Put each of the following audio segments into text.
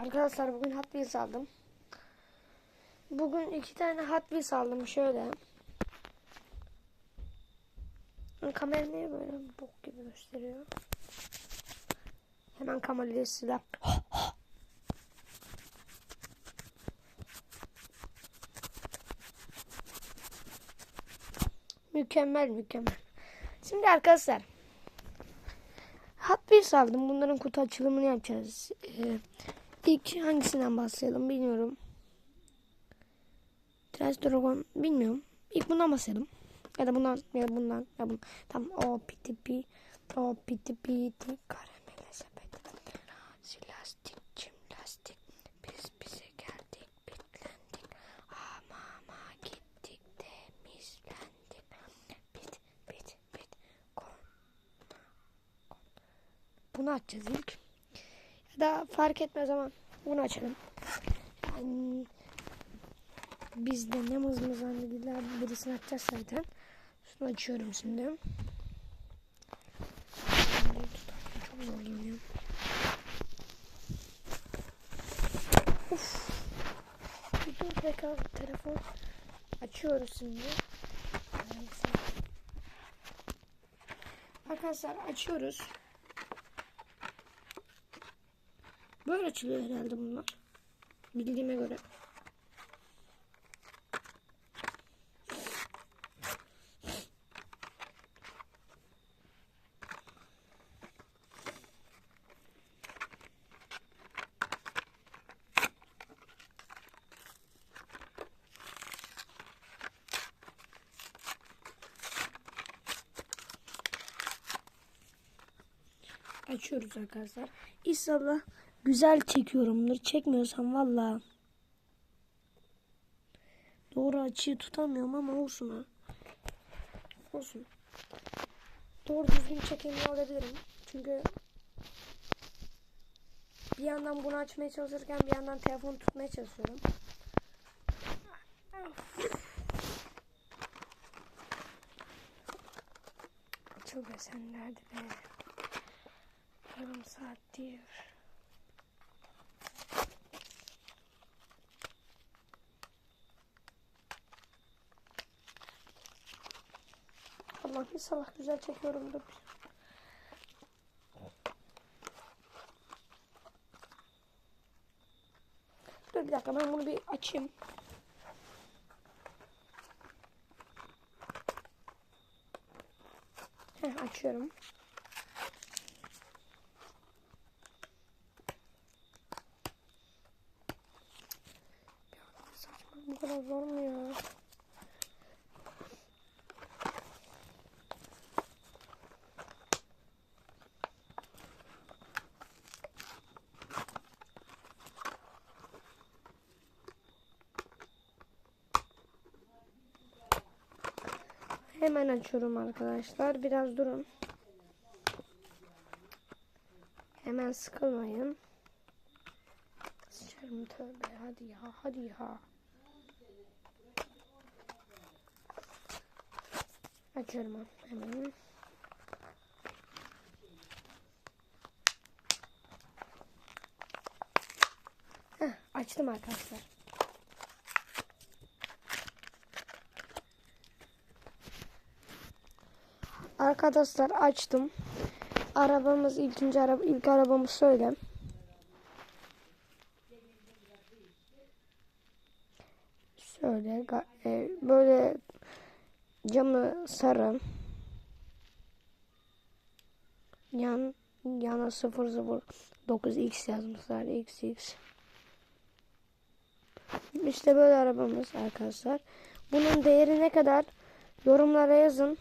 Arkadaşlar bugün Hot Wheels aldım. Bugün iki tane Hot Wheels aldım şöyle. Kamera niye böyle bok gibi gösteriyor? Hemen kamerayı silah. mükemmel mükemmel. Şimdi arkadaşlar Hot Wheels aldım. Bunların kutu açılımını yapacağız. Ee, ilk hangisinden başlayalım bilmiyorum. Trash Dragon bilmiyorum. İlk bundan başlayalım. Ya da bundan ya da bundan ya bundan. Tamam o piti pi o piti piti karamele sepet. Lastik cimnastik biz bize geldik bitlendik ama ama gittik temizlendik bit bit bit bunu açacağız ilk. Da fark etmez ama bunu açalım. Yani biz de ne mız mız zannediler birisini açacağız zaten. Şunu açıyorum şimdi. Çok zorlanıyor. Uf. Bir dur bekle telefon. Açıyoruz şimdi. Arkadaşlar açıyoruz. Böyle açılıyor herhalde bunlar. Bildiğime göre. Açıyoruz arkadaşlar. İnşallah güzel çekiyorumdur. Çekmiyorsam valla. Doğru açıyı tutamıyorum ama olsun ha. Olsun. Doğru düzgün çekemiyor olabilirim. Çünkü bir yandan bunu açmaya çalışırken bir yandan telefonu tutmaya çalışıyorum. Açıl be sen nerede be? Yarım saattir. Allah inşallah güzel çekiyorumdur. Dur bir dakika ben bunu bir açayım. Heh, açıyorum. Bu kadar zor mu ya? Hemen açıyorum arkadaşlar. Biraz durun. Hemen sıkılmayın. Sıçarım tövbe. Hadi ya. Hadi ya. Açıyorum hemen. Heh, açtım arkadaşlar. Arkadaşlar açtım. Arabamız ikinci araba ilk arabamız söyle. Şöyle e, böyle camı sarı. Yan yana 009x yazmışlar xx. İşte böyle arabamız arkadaşlar. Bunun değeri ne kadar? Yorumlara yazın.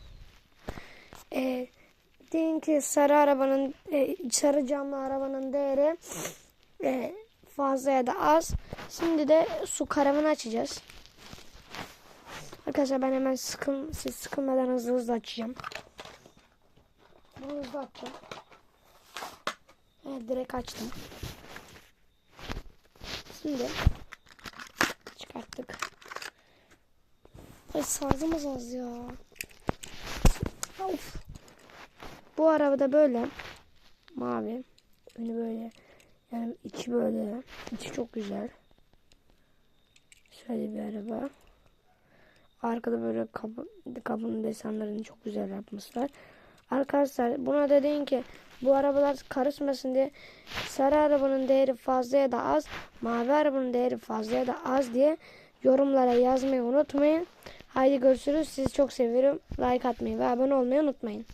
E, deyin ki sarı arabanın e, sarı camlı arabanın değeri e, fazla ya da az. Şimdi de su karavanı açacağız. Arkadaşlar ben hemen sıkın, siz sıkılmadan hızlı hızlı açacağım. Bunu hızlı açacağım. Evet direkt açtım. Şimdi çıkarttık. Ay sazımız az ya. Of. Bu arabada böyle mavi. Önü böyle Yani içi böyle. içi çok güzel. Şöyle bir araba. Arkada böyle kapı, kapının desenlerini çok güzel yapmışlar. Arkadaşlar buna da deyin ki bu arabalar karışmasın diye sarı arabanın değeri fazla ya da az, mavi arabanın değeri fazla ya da az diye yorumlara yazmayı unutmayın. Haydi görüşürüz. Sizi çok seviyorum. Like atmayı ve abone olmayı unutmayın.